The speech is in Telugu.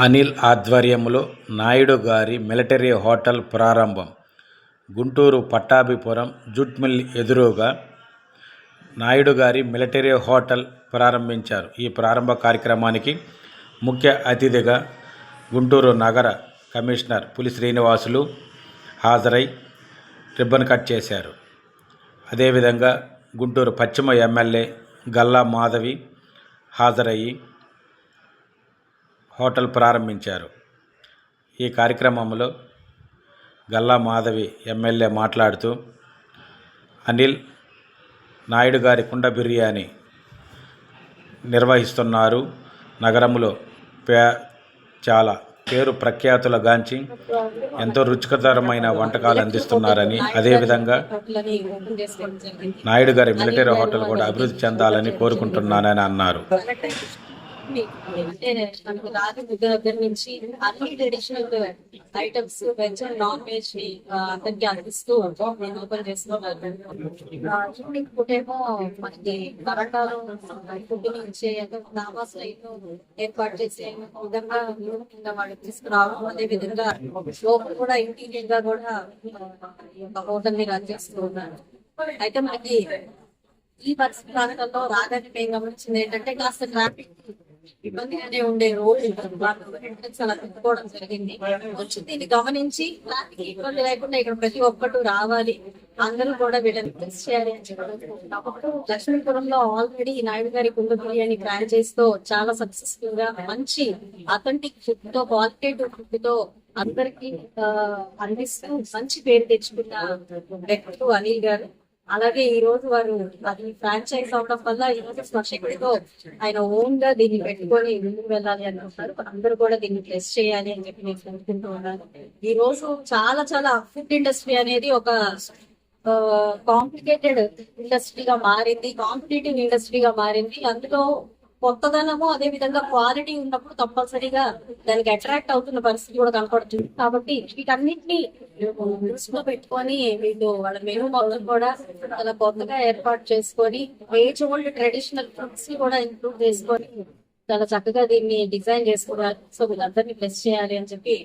అనిల్ ఆధ్వర్యంలో నాయుడు గారి మిలిటరీ హోటల్ ప్రారంభం. గుంటూరు పట్టాభిపురం జూట్ మిల్ ఎదురుగా నాయుడు గారి మిలిటరీ హోటల్ ప్రారంభించారు. ఈ ప్రారంభ కార్యక్రమానికి ముఖ్య అతిథిగా గుంటూరు నగర కమిషనర్ పులి శ్రీనివాసులు హాజరై రిబ్బన్ కట్ చేశారు. అదేవిధంగా గుంటూరు పశ్చిమ ఎమ్మెల్యే గల్లా మాధవి హాజరయ్యి హోటల్ ప్రారంభించారు. ఈ కార్యక్రమంలో గల్లా మాధవి ఎమ్మెల్యే మాట్లాడుతూ అనిల్ నాయుడు గారి కుండ బిర్యానీ నిర్వహిస్తున్నారు. నగరంలో పే చాలా పేరు ప్రఖ్యాతులగాంచి ఎంతో రుచికరమైన వంటకాలు అందిస్తున్నారని అదేవిధంగా నాయుడు గారి మిలిటరీ హోటల్ కూడా అభివృద్ధి చెందాలని కోరుకుంటున్నానని అన్నారు. అంటే మనకు రాత్రి దగ్గర దగ్గర నుంచి అన్ని traditional items veg and non వెజ్ని ఆ, అందరికి అందిస్తూ నేను ఓపెన్ చేస్తున్నాను ఈవినింగ్ ఫుడ్ ఏమో మనకి కరెంటు ఫుడ్ నుంచి డాబాస్ లైట్ ఏర్పాటు చేసే విధంగా కింద వాళ్ళకి తీసుకురావడం అదే విధంగా లోపల కూడా ఇంటీరియర్గా కూడా హోటల్ని రన్ చేస్తూ ఉన్నారు. అయితే మనకి ఈ పరిస్థితి ప్రాంతంలో రాగానే మేము గమనించింది ఏంటంటే కాస్త ట్రాఫిక్ ఇబ్బందిగానే ఉండే రోజు అలా పెట్టుకోవడం జరిగింది. వచ్చి దీన్ని గమనించి ఇబ్బంది లేకుండా ఇక్కడ ప్రతి ఒక్కటి రావాలి. అందరూ కూడా వీళ్ళని ఫిక్స్ చేయాలి అని చెప్పడం లక్ష్మీపురంలో ఆల్రెడీ నాయుడు గారి కుండ బిర్యానీ ఫ్రాంచైజ్తో చాలా సక్సెస్ఫుల్గా మంచి అథెంటిక్ ఫుడ్తో క్వాలిటేటివ్ ఫుడ్తో అందరికి అందిస్తూ మంచి పేరు తెచ్చుకున్న వ్యక్తులు అనిల్ గారు. అలాగే ఈ రోజు వారు అది ఫ్రాంచైజ్ అవడం వల్ల ఈ రోజు స్వశక్తితో ఆయన ఓన్గా దీన్ని పెట్టుకొని ముందుకు వెళ్ళాలి అనుకుంటున్నారు అందరూ కూడా దీన్ని ప్లస్ చేయాలి అని చెప్పి నేను అనుకుంటూ ఉన్నాను. ఈ రోజు చాలా చాలా ఫుడ్ ఇండస్ట్రీ అనేది ఒక కాంప్లికేటెడ్ ఇండస్ట్రీగా మారింది కాంపిటేటివ్ ఇండస్ట్రీగా మారింది. అందులో కొత్తదనము అదే విధంగా క్వాలిటీ ఉన్నప్పుడు కంపల్సరీగా దానికి అట్రాక్ట్ అవుతున్న పరిస్థితి కూడా కనపడుతుంది. కాబట్టి వీటన్నిటిని దృష్టిలో పెట్టుకొని వీళ్ళు వాళ్ళ మెనూ మొత్తం కూడా చాలా కొత్తగా ఏర్పాటు చేసుకొని ఏజ్ ఓల్డ్ ట్రెడిషనల్ ఫుడ్స్ కూడా ఇంక్లూడ్ చేసుకొని చాలా చక్కగా దీన్ని డిజైన్ చేసుకోవాలి. సో వీళ్ళందరినీ ప్లస్ చేయాలి అని చెప్పి